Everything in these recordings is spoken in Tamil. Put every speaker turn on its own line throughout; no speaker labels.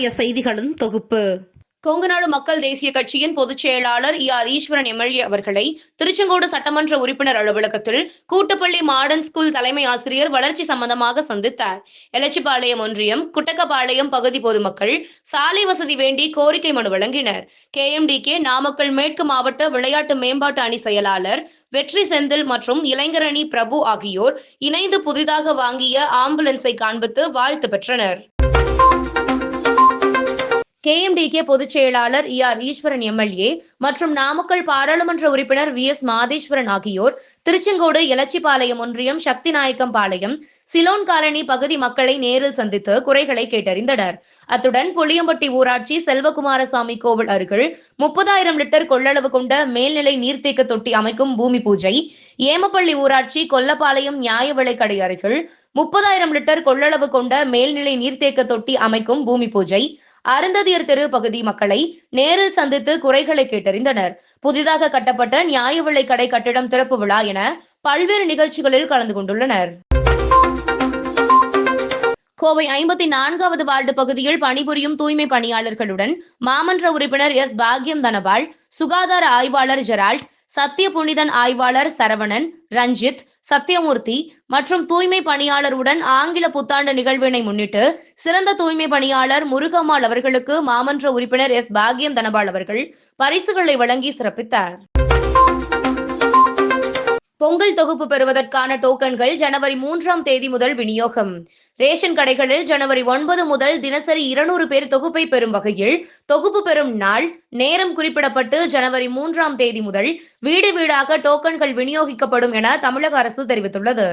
இன்றைய செய்திகளின் தொகுப்பு.
கொங்குநாடு மக்கள் தேசிய கட்சியின் பொதுச் செயலாளர் இ ஆர் ஈஸ்வரன் எம்எல்ஏ அவர்களை திருச்செங்கோடு சட்டமன்ற உறுப்பினர் அலுவலகத்தில் கூட்டப்பள்ளி மாடர்ன் ஸ்கூல் தலைமை ஆசிரியர் வளர்ச்சி சம்பந்தமாக சந்தித்தார். எலச்சிபாளையம் ஒன்றியம் குட்டக்கபாளையம் பகுதி பொதுமக்கள் சாலை வசதி வேண்டி கோரிக்கை மனு வழங்கினர். K M D K Namakkal மேற்கு மாவட்ட விளையாட்டு மேம்பாட்டு அணி செயலாளர் வெற்றி செந்தில் மற்றும் இளைஞரணி பிரபு ஆகியோர் இணைந்து புதிதாக வாங்கிய ஆம்புலன்ஸை காண்பித்து வாழ்த்து பெற்றனர். கேஎம்டிகே பொதுச் செயலாளர் இ ஆர் ஈஸ்வரன் எம்எல்ஏ மற்றும் நாமக்கல் பாராளுமன்ற உறுப்பினர் வி எஸ் மாதேஸ்வரன் ஆகியோர் திருச்செங்கோடு எலச்சிபாளையம் ஒன்றியம் சக்தி நாயக்கம் பாளையம் சிலோன் காலனி பகுதி மக்களை நேரில் சந்தித்து குறைகளை கேட்டறிந்தனர். அத்துடன் புளியம்பட்டி ஊராட்சி செல்வகுமாரசாமி கோவில் அருகில் முப்பதாயிரம் லிட்டர் கொள்ளளவு கொண்ட மேல்நிலை நீர்த்தேக்க தொட்டி அமைக்கும் பூமி பூஜை ஏமப்பள்ளி ஊராட்சி கொல்லப்பாளையம் நியாய விலைக்கடை அருகில் முப்பதாயிரம் லிட்டர் கொள்ளளவு கொண்ட மேல்நிலை நீர்த்தேக்க தொட்டி அமைக்கும் பூமி பூஜை அருந்ததியர் தெரு பகுதி மக்களை நேரில் சந்தித்து குறைகளை கேட்டறிந்தனர். புதிதாக கட்டப்பட்ட நியாய விலை கடை கட்டிடம் திறப்பு விழா என பல்வேறு நிகழ்ச்சிகளில் கலந்து கொண்டுள்ளனர். கோவை ஐம்பத்தி நான்காவது வார்டு பகுதியில் பணிபுரியும் தூய்மை பணியாளர்களுடன் மாமன்ற உறுப்பினர் எஸ். பாக்யம் தனபால் சுகாதார ஆய்வாளர் ஜெரால்ட் சத்திய புனிதன் ஆய்வாளர் சரவணன் ரஞ்சித் சத்யமூர்த்தி மற்றும் தூய்மை பணியாளருடன் ஆங்கில புத்தாண்டு நிகழ்வினை முன்னிட்டு சிறந்த தூய்மை பணியாளர் முருகம்மாள் அவர்களுக்கு மாமன்ற உறுப்பினர் எஸ். பாக்யம் தனபால் அவர்கள் பரிசுகளை வழங்கி சிறப்பித்தார். பொங்கல் தொகுப்பு பெறுவதற்கான டோக்கன்கள் ஜனவரி மூன்றாம் தேதி முதல் விநியோகம். ரேஷன் கடைகளில் ஜனவரி ஒன்பது முதல் தினசரி இருநூறு பேர் தொகுப்பை பெறும் வகையில் தொகுப்பு பெறும் நாள் நேரம் குறிப்பிடப்பட்டு ஜனவரி மூன்றாம் தேதி முதல் வீடு வீடாக டோக்கன்கள் விநியோகிக்கப்படும் என தமிழக அரசு தெரிவித்துள்ளது.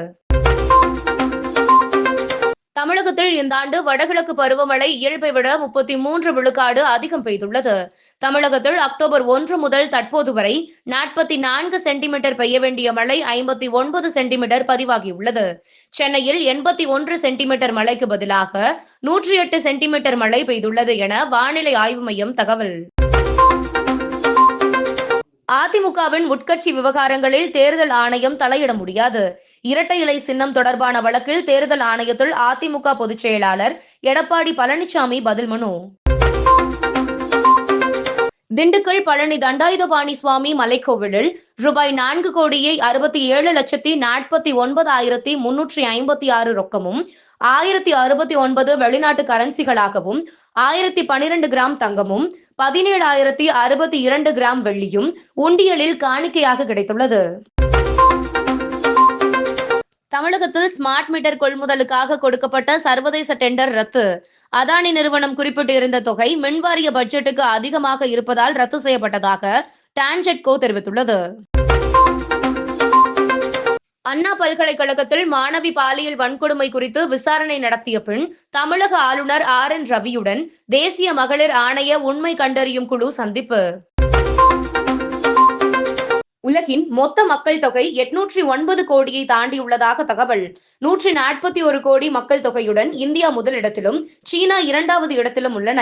தமிழகத்தில் இந்த ஆண்டு வடகிழக்கு பருவமழை இயல்பை விட முப்பத்தி மூன்று விழுக்காடு அதிகம் பெய்துள்ளது. தமிழகத்தில் அக்டோபர் ஒன்று முதல் தற்போது வரை நாற்பத்தி நான்கு சென்டிமீட்டர் பெய்ய வேண்டிய மழை ஐம்பத்தி ஒன்பது சென்டிமீட்டர் பதிவாகியுள்ளது. சென்னையில் எண்பத்தி ஒன்று சென்டிமீட்டர் மழைக்கு பதிலாக நூற்றி எட்டு சென்டிமீட்டர் மழை பெய்துள்ளது என வானிலை ஆய்வு மையம் தகவல். அதிமுகவின் உட்கட்சி விவகாரங்களில் தேர்தல் ஆணையம் தலையிட முடியாது. இரட்டை இலை சின்னம் தொடர்பான வழக்கில் தேர்தல் ஆணையத்தில் அதிமுக பொதுச் செயலாளர் எடப்பாடி பழனிசாமி பதில் மனு. திண்டுக்கல் பழனி தண்டாயுதபாணி சுவாமி மலைக்கோவிலில் ரூபாய் நான்கு கோடியே அறுபத்தி ஏழு லட்சத்தி நாற்பத்தி ஒன்பதாயிரத்தி முன்னூற்றி ஐம்பத்தி ஆறு ரொக்கமும் ஆயிரத்தி அறுபத்தி ஒன்பது வெளிநாட்டு கரன்சிகளாகவும் ஆயிரத்தி பனிரெண்டு கிராம் தங்கமும் பதினேழாயிரத்தி அறுபத்தி இரண்டு கிராம் வெள்ளியும் உண்டியலில் காணிக்கையாக கிடைத்துள்ளது. தமிழகத்தில் ஸ்மார்ட் மீட்டர் கொள்முதலுக்காக கொடுக்கப்பட்ட சர்வதேச டெண்டர் ரத்து. அதானி நிறுவனம் குறிப்பிட்டிருந்த தொகை மின்வாரிய பட்ஜெட்டுக்கு அதிகமாக இருப்பதால் ரத்து செய்யப்பட்டதாக டான்ஜெட்கோ தெரிவித்துள்ளது. அண்ணா பல்கலைக்கழகத்தில் மாணவி பாலியல் வன்கொடுமை குறித்து விசாரணை நடத்திய பின் தமிழக ஆளுநர் ஆர் என் ரவியுடன் தேசிய மகளிர் ஆணைய உண்மை கண்டறியும் குழு சந்திப்பு. உலகின் மொத்த மக்கள் தொகை எட்நூற்றி ஒன்பது கோடியை தாண்டியுள்ளதாக தகவல். நூற்றி நாற்பத்தி ஒரு கோடி மக்கள் தொகையுடன் இந்தியா முதலிடத்திலும் சீனா இரண்டாவது இடத்திலும் உள்ளன.